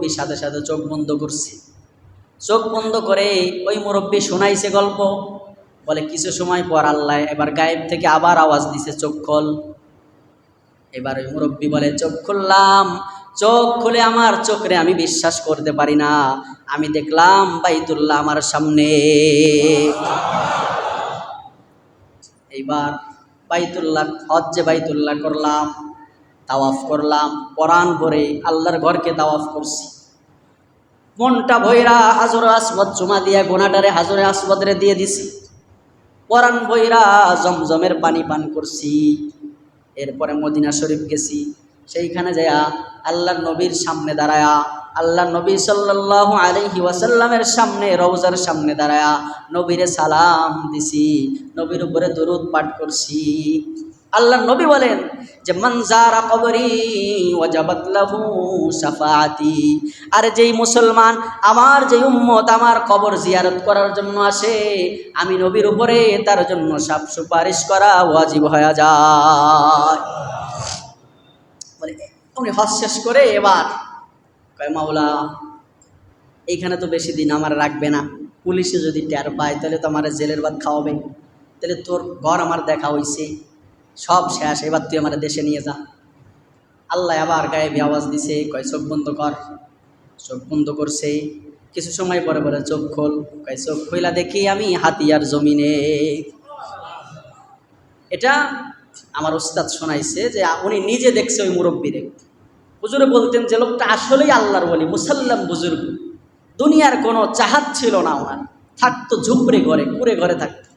মুরব্বী সাথে সাথে চোখ বন্ধ করছে। চোখ বন্ধ করে ওই মুরব্বী শোনাইছে গল্প, বলে, কিছু সময় পর আল্লাহ এবার গায়েব থেকে আবার আওয়াজ দিছে, চোখ খোল। এবার ওই মুরব্বী বলে, চোখ খুললাম, চোখ খুলে আমার চোখরে আমি বিশ্বাস করতে পারি না। আমি দেখলাম বাইতুল্লাহ আমার সামনে। এইবার বাইতুল্লাহ, হজ্জে বাইতুল্লাহ করলাম। তাওয়াফ করলাম পরাণ ভরে আল্লাহর ঘরকে তাওয়াফ করছি। মনটা ভৈরা হাজরে আসবদ চুমা দিয়া গোনাটারে হাজরে আসবদরে দিয়ে দিছি। পরাণ ভৈরা জমজমের পানি পান করছি। এরপরে মদিনা শরীফ গেছি। সেইখানে যায়া আল্লাহর নবীর সামনে দাঁড়ায়া আল্লাহ নবী সাল্লাহ আলহি ওয়াসাল্লামের সামনে রৌজার সামনে দাঁড়ায়া নবীরে সালাম দিছি, নবীর উপরে দরুদ পাঠ করছি। আল্লাহ নবী বলেন যে মনজারা কবরি ওয়াজাবাত লাহু শাফাআতি আর যেই মুসলমান আমার যেই উম্মত আমার কবর জিয়ারত করার জন্য আসে, আমি নবীর উপরে তার জন্য সাফ সুপারিশ করা ওয়াজিব হয়ে যায়। উনি হজ শেষ করে এবার কয়, মাওলা, এইখানে তো বেশি দিন আমার রাখবে না। পুলিশে যদি টের পায়, তাহলে তো আমার জেলের ভাত খাওয়াবে। তাহলে তোর ঘর আমার দেখা হইছে। সব শেষ, এবার তুই আমার দেশে নিয়ে যা। আল্লাহ আবার গায়ে আওয়াজ দিছে, কয়, চোখ বন্ধ কর। চোখ বন্ধ করছে। কিছু সময় পরে পরে চোখ খোল। কয়, চোখ খোলা দেখি আমি হাতিয়ার জমিনে। এটা আমার ওস্তাদ শোনাইছে যে, উনি নিজে দেখছে ওই মুরব্বীরে। হুজুরে বলতেন যে, লোকটা আসলেই আল্লাহর বলি মুসাল্লাম বুজুর্গ। দুনিয়ার কোনো চাহাত ছিল না ওনার। থাকতো ঝুপড়ে ঘরে, কুড়ে ঘরে থাকতো।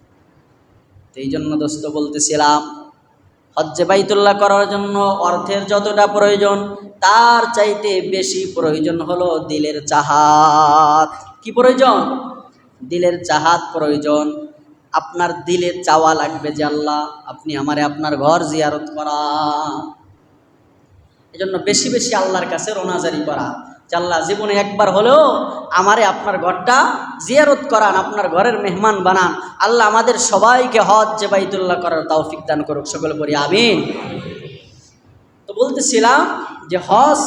তো এই জন্য দোস্ত বলতেছিলাম হজ্জে বাইতুল্লাহ করার জন্য অর্থের যতটা প্রয়োজন, তার চাইতে বেশি প্রয়োজন হলো দিলের চাহাত। কি প্রয়োজন? দিলের চাহাত প্রয়োজন। আপনার দিলে চাওয়া লাগবে যে আল্লাহ, আপনি আমারে আপনার ঘর জিয়ারত করা এজন্য বেশি বেশি আল্লাহর কাছে রোনাজারি করা। যে আল্লাহ জীবনে একবার হলেও আমারে আপনার ঘরটা জিয়ারত করান, আপনার ঘরের মেহমান বানান। আল্লাহ আমাদের সবাইকে হজ যে বাইতুল্লাহ করার তৌফিক দান করুক, সকলে বলি আমিন। তো বলতেছিলাম যে হজ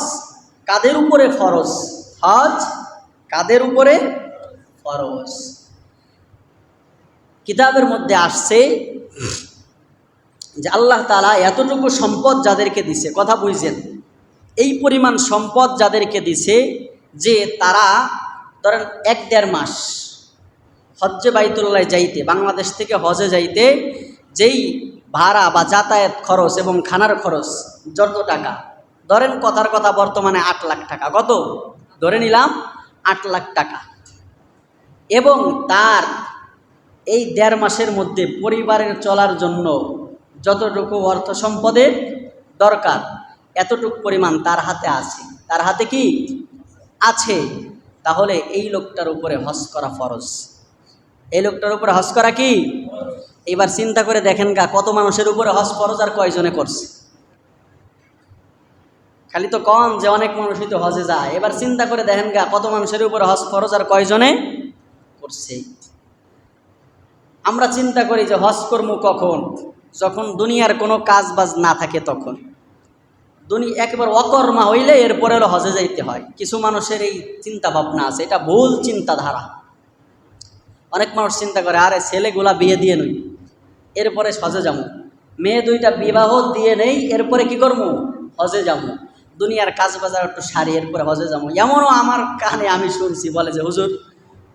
কাদের উপরে ফরজ? হজ কাদের উপরে ফরজ? কিতাবের মধ্যে আসছে যে আল্লাহ তালা এতটুকু সম্পদ যাদেরকে দিছে, কথা বুঝছেন? এই পরিমাণ সম্পদ যাদেরকে দিছে যে তারা ধরেন এক দেড় মাস হজ্জে বাইতুল্লায় যাইতে, বাংলাদেশ থেকে হজে যাইতে, যেই ভাড়া বা যাতায়াত খরচ এবং খানার খরচ, যত টাকা, ধরেন কথার কথা বর্তমানে আট লাখ টাকা, কত? ধরে নিলাম আট লাখ টাকা। এবং তার এই দেড় মাসের মধ্যে পরিবারের চলার জন্য যতটুকু অর্থ সম্পদের দরকার, এতটুকু পরিমাণ তার হাতে আছে। তার হাতে কি? আছে। তাহলে এই লোকটার উপরে হজ করা ফরজ। এই লোকটার উপরে হজ করা কি? এবার চিন্তা করে দেখেন গা, কত মানুষের উপরে হজ ফরজ আর কয়জনে করছে? খালি তো কম যে অনেক মানুষই তো হজে যায়। এবার চিন্তা করে দেখেন গা, কত মানুষের উপরে হজ ফরজ আর কয়জনে করছে? আমরা চিন্তা করি যে হজ কর্ম কখন? যখন দুনিয়ার কোনো কাজ বাজ না থাকে তখন। দুনি একবার অকর্মা হইলে এরপরে হজে যাইতে হয়। কিছু মানুষের এই চিন্তা ভাবনা আছে, এটা ভুল চিন্তাধারা। অনেক মানুষ চিন্তা করে, আরে ছেলেগুলা বিয়ে দিয়ে নই, এরপরে হজে যাব। মেয়ে দুইটা বিবাহ দিয়ে নেই, এরপরে কি করব? হজে যাব। দুনিয়ার কাজ বাজার একটু সারি, এরপরে হজে যাব। এমনও আমার কানে আমি শুনছি, বলে যে, হুজুর,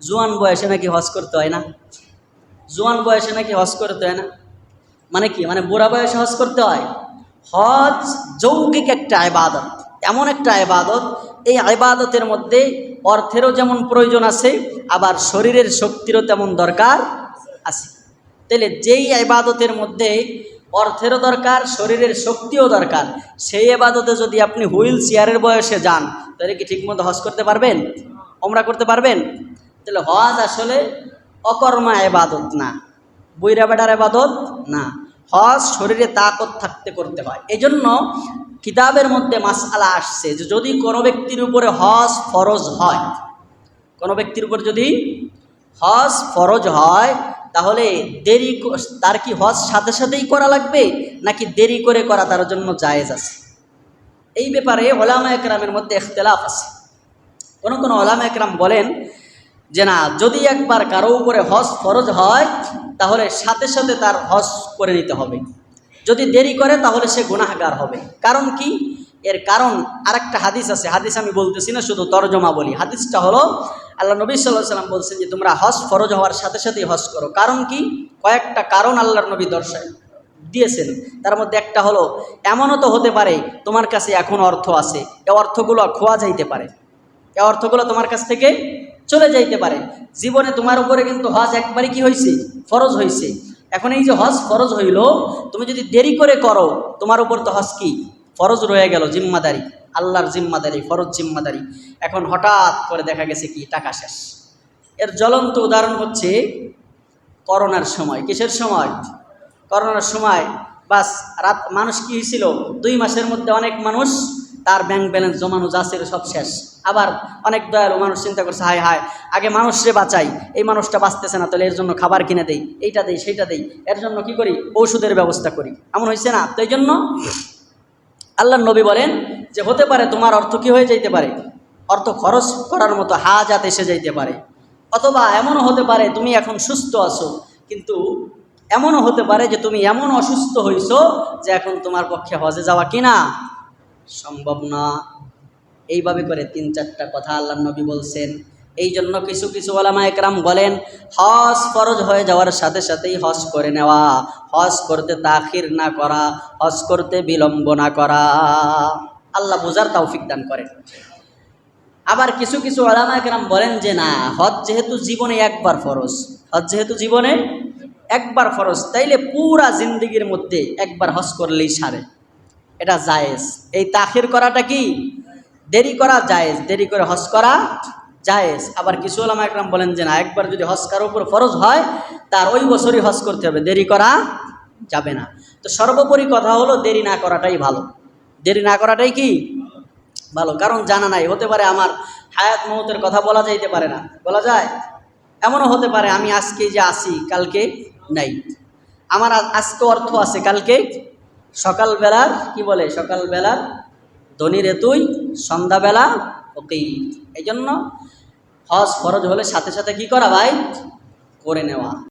জোয়ান বয়সে নাকি হজ করতে হয় না? জোয়ান বয়সে নাকি হজ করতে হয় না? মানে কি? মানে বুড়া বয়সে হজ করতে হয়? হজ যৌগিক একটা আবাদত এমন একটা আবাদত এই আবাদতের মধ্যে অর্থেরও যেমন প্রয়োজন আছে, আবার শরীরের শক্তিরও তেমন দরকার আছে। তাহলে যেই আবাদতের মধ্যে অর্থেরও দরকার, শরীরের শক্তিও দরকার, সেই আবাদতে যদি আপনি হুইল চেয়ারের বয়সে যান, তাহলে কি ঠিকমতো হজ করতে পারবেন? ওমরা করতে পারবেন? তাহলে হজ আসলে অকর্মা এবাদত না বইরা বেটার এবাদত না। হজ শরীরে তাকত থাকতে করতে হয়। এই জন্য কিতাবের মধ্যে মাসালা আসছে যে যদি কোনো ব্যক্তির উপরে হজ ফরজ হয়, কোনো ব্যক্তির উপর যদি হজ ফরজ হয়, তাহলে দেরি তার কি হজ সাথে সাথেই করা লাগবে, নাকি দেরি করে করা তার জন্য জায়েজ আছে? এই ব্যাপারে ওলামা একরামের মধ্যে এখতলাফ আছে। কোন কোনো ওলাম একরাম বলেন যে না, যদি একবার কারও উপরে হজ ফরজ হয়, তাহলে সাথে সাথে তার হজ করে নিতে হবে। যদি দেরি করে, তাহলে সে গুনাহগার হবে। কারণ কি? এর কারণ আরেকটা হাদিস আছে। হাদিস আমি বলতেছি না, শুধু তরজমা বলি। হাদিসটা হলো, আল্লাহ নবী সাল্লাহ সাল্লাম বলছেন যে, তোমরা হজ ফরজ হওয়ার সাথে সাথেই হজ করো। কারণ কি? কয়েকটা কারণ আল্লাহর নবী দর্শায় দিয়েছেন। তার মধ্যে একটা হলো, এমনও তো হতে পারে, তোমার কাছে এখন অর্থ আছে। এ অর্থগুলো খোয়া যাইতে পারে। এ অর্থগুলো তোমার কাছ থেকে চলে যাইতে পারে। জীবনে তোমার উপরে কিন্তু হজ একবারই কি হয়েছে ফরজ হয়েছে এখন এই যে হজ ফরজ হইল, তুমি যদি দেরি করে করো, তোমার উপর তো হজ কি? ফরজ রয়ে গেল, জিম্মাদারি। আল্লাহর জিম্মাদারি, ফরজ জিম্মাদারি। এখন হঠাৎ করে দেখা গেছে কি? টাকা শেষ। এর জ্বলন্ত উদাহরণ হচ্ছে করোনার সময়। কিসের সময়? করোনার সময়। বাস, রাত, মানুষ কি হয়েছিল দুই মাসের মধ্যে অনেক মানুষ তার ব্যাংক ব্যালেন্স জমানো যা সব শেষ। আবার অনেক দয়ালু মানুষ চিন্তা করছে, হায় হায়, আগে মানুষরে বাঁচাই, এই মানুষটা বাঁচতেছে না, তাহলে এর জন্য খাবার কিনে দেই, এইটা দেই, সেইটা দেই, এর জন্য কি করি? ঔষধের ব্যবস্থা করি। এমন হয়েছে না? তো এই জন্য আল্লাহ নবী বলেন যে, হতে পারে তোমার অর্থ কি হয়ে যাইতে পারে? অর্থ খরচ করার মতো হাজাত এসে যাইতে পারে। অথবা এমনও হতে পারে, তুমি এখন সুস্থ আছো, কিন্তু এমনও হতে পারে যে, তুমি এমন অসুস্থ হইছো যে, এখন তোমার পক্ষে হজে যাওয়া কিনা? সম্ভব না। এইভাবে করে তিন চারটা কথা আল্লাহ নবী বলছেন। এই জন্য কিছু কিছু ওলামা একরাম বলেন, হজ ফরজ হয়ে যাওয়ার সাথে সাথেই হজ করে নেওয়া। হজ করতে তাখির না করা, হজ করতে বিলম্ব না করা। আল্লাহ বোঝার তৌফিক দান করেন। আবার কিছু কিছু ওলামা একরাম বলেন যে, না, হজ যেহেতু জীবনে একবার ফরজ, হজ যেহেতু জীবনে একবার ফরজ, তাইলে পুরা জিন্দগির মধ্যে একবার হজ করলেই সারে। এটা জায়েজ। এই তাখির করাটা কি? দেরি করা জায়েজ। দেরি করে হজ করা জায়েজ। আবার কিছু ওলামা একরাম বলেন যে না, একবার যদি হজ কারোর উপর ফরজ হয়, তার ওই বছরই হজ করতে হবে। দেরি করা যাবে না। তো সর্বোপরি কথা হলো, দেরি না করাটাই ভালো। দেরি না করাটাই কি? ভালো। কারণ জানা নাই। হতে পারে আমার হায়াত মহতের কথা বলা যাইতে পারে না। বলা যায়? এমনও হতে পারে আমি আজকে যে আসি, কালকে নাই। আমার আজ- আজকে অর্থ আছে, কালকে সকালবেলার কি বলে? সকালবেলার ধনির এতুই সন্ধ্যাবেলা ওকেই এই জন্য হজ ফরজ হলে সাথে সাথে কি করা ভাই? করে নেওয়া।